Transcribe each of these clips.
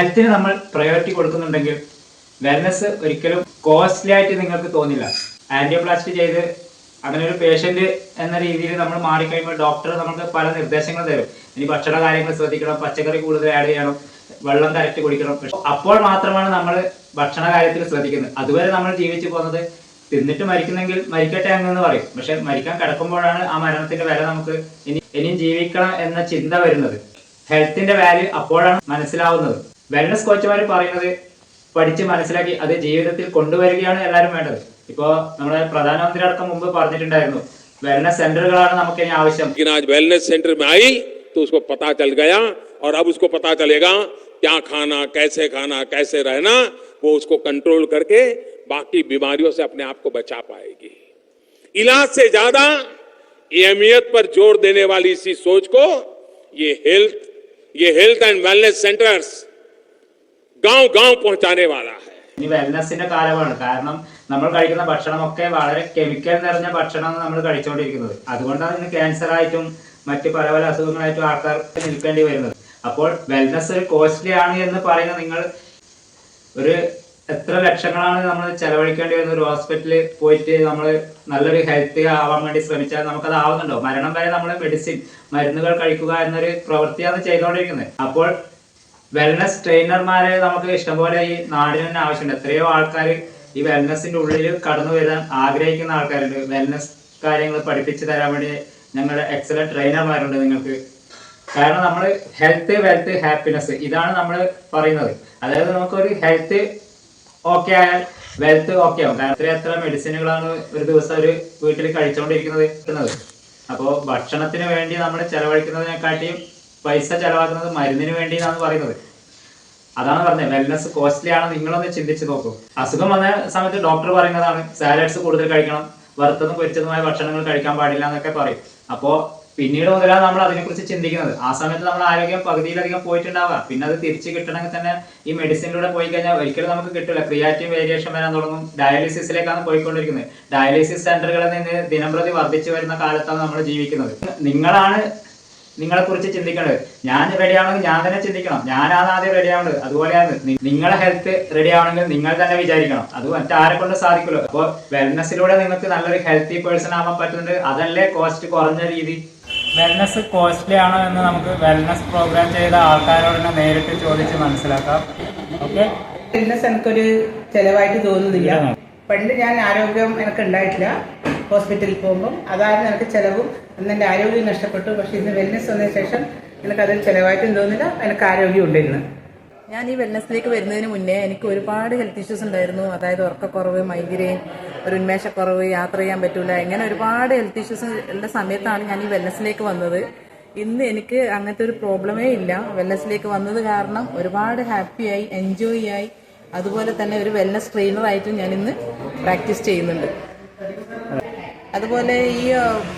ഹെൽത്തിന് നമ്മൾ പ്രയോറിറ്റി കൊടുക്കുന്നുണ്ടെങ്കിൽ വെൽനെസ് ഒരിക്കലും കോസ്റ്റ്ലി ആയിട്ട് നിങ്ങൾക്ക് തോന്നില്ല. ആന്റിയോപ്ലാസ്റ്റി ചെയ്ത് അങ്ങനെ ഒരു പേഷ്യന്റ് എന്ന രീതിയിൽ നമ്മൾ മാറിക്കഴിയുമ്പോൾ ഡോക്ടർ നമുക്ക് പല നിർദ്ദേശങ്ങൾ തരും. ഇനി ഭക്ഷണ കാര്യങ്ങൾ ശ്രദ്ധിക്കണം പച്ചക്കറി കൂടുതൽ ആഡ് ചെയ്യണം വെള്ളം കറക്റ്റ് കുടിക്കണം. അപ്പോൾ മാത്രമാണ് നമ്മൾ ഭക്ഷണ കാര്യത്തിൽ ശ്രദ്ധിക്കുന്നത്. അതുവരെ നമ്മൾ ജീവിച്ചു പോകുന്നത് തിന്നിട്ട് മരിക്കുന്നെങ്കിൽ മരിക്കട്ടെ അങ്ങെന്ന് പറയും. പക്ഷെ മരിക്കാൻ കിടക്കുമ്പോഴാണ് ആ മരണത്തിന്റെ വില നമുക്ക് ഇനി ഇനിയും ജീവിക്കണം എന്ന ചിന്ത വരുന്നത്. ഹെൽത്തിന്റെ വാല്യൂ അപ്പോഴാണ് മനസ്സിലാവുന്നത്. വെൽനസ് കോച്ചുമാർ പറയുന്നത് പഠിച്ച് മനസ്സിലാക്കി അത് ജീവിതത്തിൽ കൊണ്ടുവരികയാണ് എല്ലാവരും വേണ്ടത് ഇപ്പോ നമ്മുടെ പ്രധാനമന്ത്രി അടക്കം മുമ്പ് പറഞ്ഞിട്ടുണ്ടായിരുന്നു വെൽനസ് സെന്ററുകളാണ് നമുക്ക് ഇനി ആവശ്യം लेकिन आज वेलनेस सेंटर में आई तो उसको पता चल गया और अब उसको पता चलेगा क्या खाना कैसे खाना कैसे रहना वो उसको कंट्रोल करके बाकी बीमारियों से अपने आप को बचा पाएगी इलाज से ज्यादा ये अहमियत पर जोर देने वाली इसी सोच को ये हेल्थ ये हेल्थ एंड वेलनेस सेंटर्स गांव गांव पहुंचाने वाला है ഇനി വെൽനസിന്റെ കാലമാണ് കാരണം നമ്മൾ കഴിക്കുന്ന ഭക്ഷണമൊക്കെ വളരെ കെമിക്കൽ നിറഞ്ഞ ഭക്ഷണമാണ് നമ്മൾ കഴിച്ചുകൊണ്ടിരിക്കുന്നത് അതുകൊണ്ടാണ് ഇന്ന് ക്യാൻസർ ആയിട്ടും മറ്റ് പല പല അസുഖങ്ങളായിട്ടും ആൾക്കാർ നിൽക്കേണ്ടി വരുന്നത് അപ്പോൾ വെൽനസ് ഒരു കോസ്റ്റ്ലി ആണ് എന്ന് പറയുന്ന നിങ്ങൾ ഒരു എത്ര ലക്ഷങ്ങളാണ് നമ്മൾ ചെലവഴിക്കേണ്ടി വരുന്ന ഒരു ഹോസ്പിറ്റലിൽ പോയിട്ട് നമ്മൾ നല്ലൊരു ഹെൽത്തി ആവാൻ വേണ്ടി ശ്രമിച്ചാൽ നമുക്കത് ആവുന്നുണ്ടോ മരണം വരെ നമ്മൾ മെഡിസിൻ മരുന്നുകൾ കഴിക്കുക എന്നൊരു പ്രവൃത്തിയാണ് ചെയ്തുകൊണ്ടിരിക്കുന്നത് അപ്പോൾ വെൽനസ് ട്രെയിനർമാരെ നമുക്ക് ഇഷ്ടംപോലെ ഈ നാടിന് തന്നെ ആവശ്യമുണ്ട്. എത്രയോ ആൾക്കാർ ഈ വെൽനസിന്റെ ഉള്ളിൽ കടന്നു വരാൻ ആഗ്രഹിക്കുന്ന ആൾക്കാരുണ്ട്. വെൽനസ് കാര്യങ്ങൾ പഠിപ്പിച്ചു തരാൻ വേണ്ടി ഞങ്ങളുടെ എക്സലന്റ് ട്രെയിനർമാരുണ്ട് നിങ്ങൾക്ക്. കാരണം നമ്മൾ ഹെൽത്ത് വെൽത്ത് ഹാപ്പിനെസ് ഇതാണ് നമ്മൾ പറയുന്നത്. അതായത് നമുക്കൊരു ഹെൽത്ത് ഓക്കെ ആയാൽ വെൽത്ത് ഓക്കെ ആവും. കാരണം എത്ര എത്ര മെഡിസിനുകളാണ് ഒരു ദിവസം ഒരു വീട്ടിൽ കഴിച്ചുകൊണ്ടിരിക്കുന്നത് അപ്പോൾ ഭക്ഷണത്തിന് വേണ്ടി നമ്മൾ ചെലവഴിക്കുന്നതിനെക്കാട്ടിയും പൈസ ചെലവാക്കുന്നത് മരുന്നിന് വേണ്ടി എന്നാണ് പറയുന്നത്. അതാണ് പറഞ്ഞത്. വെൽനസ് കോസ്റ്റ്ലി ആണ് നിങ്ങളൊന്ന് ചിന്തിച്ച് നോക്കൂ. അസുഖം വന്ന സമയത്ത് ഡോക്ടർ പറയുന്നതാണ് സാലഡ്സ് കൂടുതൽ കഴിക്കണം വറുത്തതും പൊരിച്ചതുമായ ഭക്ഷണങ്ങൾ കഴിക്കാൻ പാടില്ല എന്നൊക്കെ പറയും. അപ്പോ പിന്നീട് മുതലാണ് നമ്മൾ അതിനെക്കുറിച്ച് ചിന്തിക്കുന്നത്. ആ സമയത്ത് നമ്മൾ ആരോഗ്യം പകുതിയിലധികം പോയിട്ടുണ്ടാവുക. പിന്നെ അത് തിരിച്ച് കിട്ടണമെങ്കിൽ തന്നെ ഈ മെഡിസിനിലൂടെ പോയി കഴിഞ്ഞാൽ ഒരിക്കലും നമുക്ക് കിട്ടില്ല ക്രിയാറ്റീവ് വേരിയേഷൻ വരാൻ തുടങ്ങും. ഡയാലിസിസിലേക്കാണ് പോയിക്കൊണ്ടിരിക്കുന്നത്. ഡയാലിസിസ് സെന്ററുകളിൽ നിന്ന് ദിനംപ്രതി വർദ്ധിച്ചു വരുന്ന കാലത്താണ് നമ്മൾ ജീവിക്കുന്നത്. നിങ്ങളാണ് നിങ്ങളെ കുറിച്ച് ചിന്തിക്കേണ്ടത്. ഞാൻ റെഡി ആവണമെങ്കിൽ ഞാൻ തന്നെ ചിന്തിക്കണം. ഞാനാണ് ആദ്യം റെഡി ആവേണ്ടത്. അതുപോലെയാണ് നിങ്ങളെ ഹെൽത്ത് റെഡി ആവണമെങ്കിൽ നിങ്ങൾ തന്നെ വിചാരിക്കണം. അത് മറ്റാരെ കൊണ്ട് സാധിക്കുള്ളൂ അപ്പോൾ വെൽനെസ്സിലൂടെ നിങ്ങൾക്ക് നല്ലൊരു ഹെൽത്തി പേഴ്സൺ ആവാൻ പറ്റുന്നുണ്ട്. അതല്ലേ കോസ്റ്റ് കുറഞ്ഞ രീതി? വെൽനെസ് കോസ്റ്റ്ലി ആണോ എന്ന് നമുക്ക് വെൽനെസ് പ്രോഗ്രാം ചെയ്ത ആൾക്കാരോട് തന്നെ നേരിട്ട് ചോദിച്ച് മനസ്സിലാക്കാം. ഓക്കെ ഫിറ്റ്നസ് എനിക്കൊരു ചെലവായിട്ട് തോന്നുന്നില്ല. പണ്ട് ഞാൻ ആരോഗ്യം എനിക്ക് ഉണ്ടായിട്ടില്ല. ഹോസ്പിറ്റലിൽ പോകുമ്പം അതായിരുന്നു എനിക്ക് ചിലവും അന്ന് എന്റെ ആരോഗ്യം നഷ്ടപ്പെട്ടു. പക്ഷെ ഇന്ന് വെൽനെസ് വന്നതിന് ശേഷം എനിക്കതിൽ ചിലവായിട്ടും തോന്നില്ല എനിക്ക് ആരോഗ്യം ഇന്ന്. ഞാൻ ഈ വെൽനസ്സിലേക്ക് വരുന്നതിന് മുന്നേ എനിക്ക് ഒരുപാട് ഹെൽത്ത് ഇഷ്യൂസ് ഉണ്ടായിരുന്നു. അതായത് ഉറക്കക്കുറവ് മൈഗ്രെയിൻ ഒരു ഉന്മേഷക്കുറവ് യാത്ര ചെയ്യാൻ പറ്റൂല. ഇങ്ങനെ ഒരുപാട് ഹെൽത്ത് ഇഷ്യൂസ് ഉള്ള സമയത്താണ് ഞാൻ ഈ വെൽനസ്സിലേക്ക് വന്നത്. ഇന്ന് എനിക്ക് അങ്ങനത്തെ ഒരു പ്രോബ്ലമേ ഇല്ല. വെൽനസ്സിലേക്ക് വന്നത് കാരണം ഒരുപാട് ഹാപ്പിയായി എൻജോയ് ആയി. അതുപോലെ തന്നെ ഒരു വെൽനസ് ട്രെയിനറായിട്ടും ഞാൻ ഇന്ന് പ്രാക്ടീസ് ചെയ്യുന്നുണ്ട്. അതുപോലെ ഈ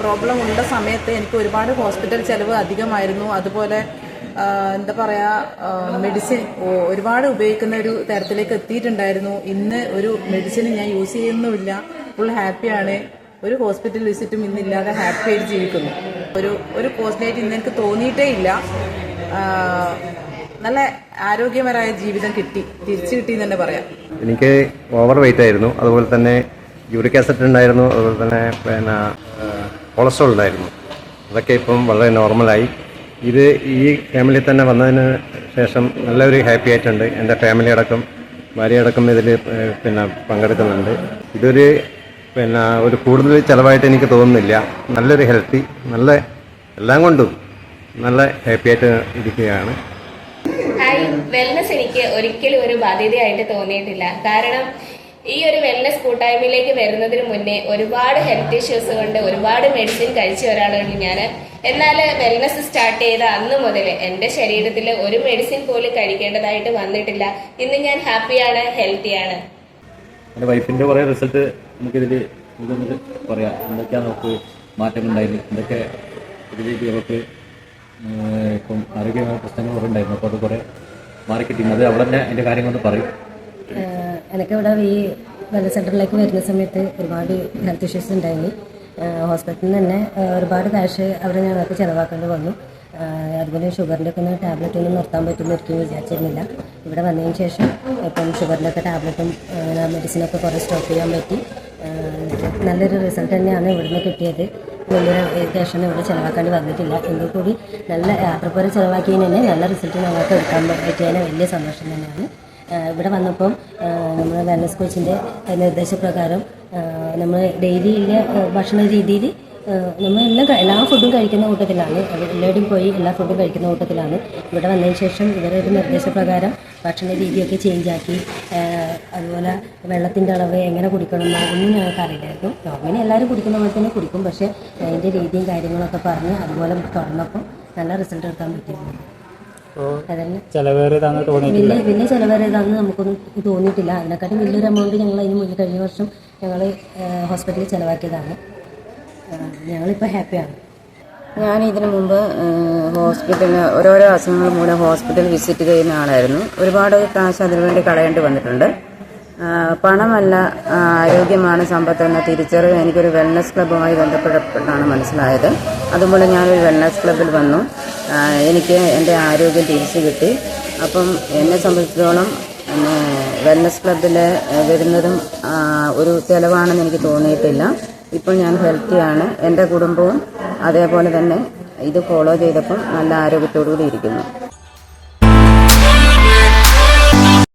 പ്രോബ്ലം ഉള്ള സമയത്ത് എനിക്ക് ഒരുപാട് ഹോസ്പിറ്റൽ ചെലവ് അധികമായിരുന്നു. അതുപോലെ എന്താ പറയുക മെഡിസിൻ ഒരുപാട് ഉപയോഗിക്കുന്ന ഒരു തരത്തിലേക്ക് എത്തിയിട്ടുണ്ടായിരുന്നു. ഇന്ന് ഒരു മെഡിസിൻ ഞാൻ യൂസ് ചെയ്യുന്നുമില്ല. ഫുൾ ഹാപ്പിയാണ് ഒരു ഹോസ്പിറ്റൽ വിസിറ്റും ഇന്നില്ലാതെ ഹാപ്പി ആയിട്ട് ജീവിക്കുന്നു. ഒരു ഒരു പോസ്റ്റായിട്ട് ഇന്ന് എനിക്ക് തോന്നിയിട്ടേ ഇല്ല. നല്ല ആരോഗ്യപരമായ ജീവിതം കിട്ടി. തിരിച്ചു കിട്ടി എന്ന് തന്നെ പറയാം. എനിക്ക് ഓവർ വെയിറ്റ് ആയിരുന്നു. അതുപോലെ തന്നെ യൂറിക് ആസിഡ് ഉണ്ടായിരുന്നു അതുപോലെ തന്നെ പിന്നെ കൊളസ്ട്രോൾ ഉണ്ടായിരുന്നു. അതൊക്കെ ഇപ്പം വളരെ നോർമലായി. ഇത് ഈ ഫാമിലി തന്നെ വന്നതിന് ശേഷം നല്ലൊരു ഹാപ്പി ആയിട്ടുണ്ട്. എന്റെ ഫാമിലി അടക്കം ഭാര്യ അടക്കം ഇതിൽ പിന്നെ പങ്കെടുക്കുന്നുണ്ട്. ഇതൊരു പിന്നെ ഒരു കൂടുതൽ ചിലവായിട്ട് എനിക്ക് തോന്നുന്നില്ല. നല്ലൊരു ഹെൽത്തി നല്ല എല്ലാം കൊണ്ടും നല്ല ഹാപ്പി ആയിട്ട് ഇരിക്കുകയാണ്. വെൽനസ് എനിക്ക് ഒരിക്കലും ഒരു ബാധ്യതയായിട്ട് തോന്നിയിട്ടില്ല. കാരണം ഈ ഒരു വെൽനസ് കൂട്ടായ്മയിലേക്ക് വരുന്നതിന് മുന്നേ ഒരുപാട് ഹെൽത്ത് ഇഷ്യൂസ് കൊണ്ട് ഒരുപാട് മെഡിസിൻ കഴിച്ച ഒരാളാണ് ഞാൻ. എന്നാൽ വെൽനസ് സ്റ്റാർട്ട് ചെയ്ത അന്ന് മുതൽ എന്റെ ശരീരത്തിൽ ഒരു മെഡിസിൻ പോലും കഴിക്കേണ്ടതായിട്ട് വന്നിട്ടില്ല. ഇന്ന് ഞാൻ ഹാപ്പിയാണ് ഹെൽത്തിയാണ് എന്റെ വൈഫിന്റെ കുറേ റിസൾട്ട് നമുക്കിതിൽ ഇതൊന്നിട്ട് പറയാം. എന്തൊക്കെയാണ് നമുക്ക് മാറ്റങ്ങളുണ്ടായിരുന്നു എന്തൊക്കെ ഇതിലേക്ക് നമുക്ക് ഇപ്പം ആരോഗ്യമായ പ്രശ്നങ്ങൾ കുറേ ഉണ്ടായിരുന്നു. അപ്പോൾ അത് കുറേ മാറിക്കിട്ടി. അത് അവിടെ തന്നെ അതിന്റെ കാര്യങ്ങളൊന്ന് പറയും. ഏഹ് എനിക്കിവിടെ ഈ വെൽനസ് സെന്ററിലേക്ക് വരുന്ന സമയത്ത് ഒരുപാട് ഹെൽത്ത് ഇഷ്യൂസ് ഏഹ് ഹോസ്പിറ്റലിൽ തന്നെ ഒരുപാട് ക്യാഷ് അവർ ഞങ്ങൾക്ക് ചിലവാക്കേണ്ടി വന്നു. അതുപോലെ ഷുഗറിന്റെ ഒക്കെ ടാബ്ലറ്റ് ഒന്നും നിർത്താൻ പറ്റുമെന്ന് ഒരിക്കലും വിചാരിച്ചിരുന്നില്ല. ഇവിടെ വന്നതിന് ശേഷം ഇപ്പം ഷുഗറിന്റെ ഒക്കെ ടാബ്ലറ്റും മെഡിസിനൊക്കെ കുറേ സ്റ്റോപ്പ് ചെയ്യാൻ പറ്റി. നല്ലൊരു റിസൾട്ട് തന്നെയാണ് ഇവിടുന്ന് കിട്ടിയത്. വലിയൊരു ക്യാഷ് ഒന്നും ഇവിടെ ചിലവാക്കേണ്ടി വന്നിട്ടില്ല. എങ്കിൽ കൂടി നല്ല യാത്രപ്പുറം ചിലവാക്കിയതിന് തന്നെ നല്ല റിസൾട്ട് ഞങ്ങൾക്ക് എടുക്കാൻ പറ്റിയതിന് വലിയ സന്തോഷം തന്നെയാണ്. ഇവിടെ വന്നപ്പം നമ്മൾ വെൽനസ് കോച്ചിന്റെ നിർദ്ദേശപ്രകാരം നമ്മൾ ഡെയിലി ഭക്ഷണ രീതിയിൽ നമ്മൾ എല്ലാം എല്ലാ ഫുഡും കഴിക്കുന്ന കൂട്ടത്തിലാണ്. എല്ലാവരും പോയി എല്ലാ ഫുഡും കഴിക്കുന്ന കൂട്ടത്തിലാണ്. ഇവിടെ വന്നതിന് ശേഷം ഇവരുടെ ഒരു നിർദ്ദേശപ്രകാരം ഭക്ഷണ രീതിയൊക്കെ ചേഞ്ചാക്കി അതുപോലെ വെള്ളത്തിന്റെ അളവ് എങ്ങനെ കുടിക്കണം എന്നൊന്നും ഞങ്ങൾക്ക് അറിയില്ലായിരുന്നു. നോർമലി എല്ലാവരും കുടിക്കുന്ന പോലെ തന്നെ കുടിക്കും. പക്ഷേ അതിന്റെ രീതിയും കാര്യങ്ങളൊക്കെ പറഞ്ഞ് അതുപോലെ തുറന്നപ്പോൾ നല്ല റിസൾട്ട് എടുക്കാൻ പറ്റിയിരുന്നു. അതന്നെ. ചെലവേറിയതാന്ന് തോന്നിയിട്ടില്ല വലിയ വലിയ ചിലവേറിയതാണെന്ന് നമുക്കൊന്നും തോന്നിയിട്ടില്ല. അതിനെക്കാട്ടും വലിയൊരു എമൗണ്ട് ഞങ്ങൾ അതിന് മുന്നേ കഴിഞ്ഞ വർഷം ഞങ്ങൾ ഹോസ്പിറ്റലിൽ ചിലവാക്കിയതാണ്. ഞങ്ങളിപ്പോൾ ഹാപ്പിയാണ് ഞാൻ ഇതിനു മുമ്പ് ഹോസ്പിറ്റലിൽ ഓരോരോ അസുഖങ്ങൾ മൂലം ഹോസ്പിറ്റൽ വിസിറ്റ് ചെയ്യുന്ന ആളായിരുന്നു. ഒരുപാട് കാശ് അതിനുവേണ്ടി കളയേണ്ടി വന്നിട്ടുണ്ട്. പണമല്ല ആരോഗ്യമാണ് സമ്പത്ത് എന്ന തിരിച്ചറിവ് എനിക്കൊരു വെൽനസ് ക്ലബ്ബുമായി ബന്ധപ്പെട്ടപ്പോഴാണ് മനസ്സിലായത്. അതുപോലെ ഞാനൊരു വെൽനസ് ക്ലബ്ബിൽ വന്നു. എനിക്ക് എന്റെ ആരോഗ്യം തിരിച്ചു കിട്ടി. അപ്പം എന്നെ സംബന്ധിച്ചിടത്തോളം വെൽനസ് ക്ലബ്ബിൽ വരുന്നതും ഒരു ചിലവാണെന്ന് എനിക്ക് തോന്നിയിട്ടില്ല. ഇപ്പോൾ ഞാൻ ഹെൽത്തിയാണ് എന്റെ കുടുംബവും അതേപോലെ തന്നെ ഇത് ഫോളോ ചെയ്തപ്പം നല്ല ആരോഗ്യത്തോടു കൂടി ഇരിക്കുന്നു.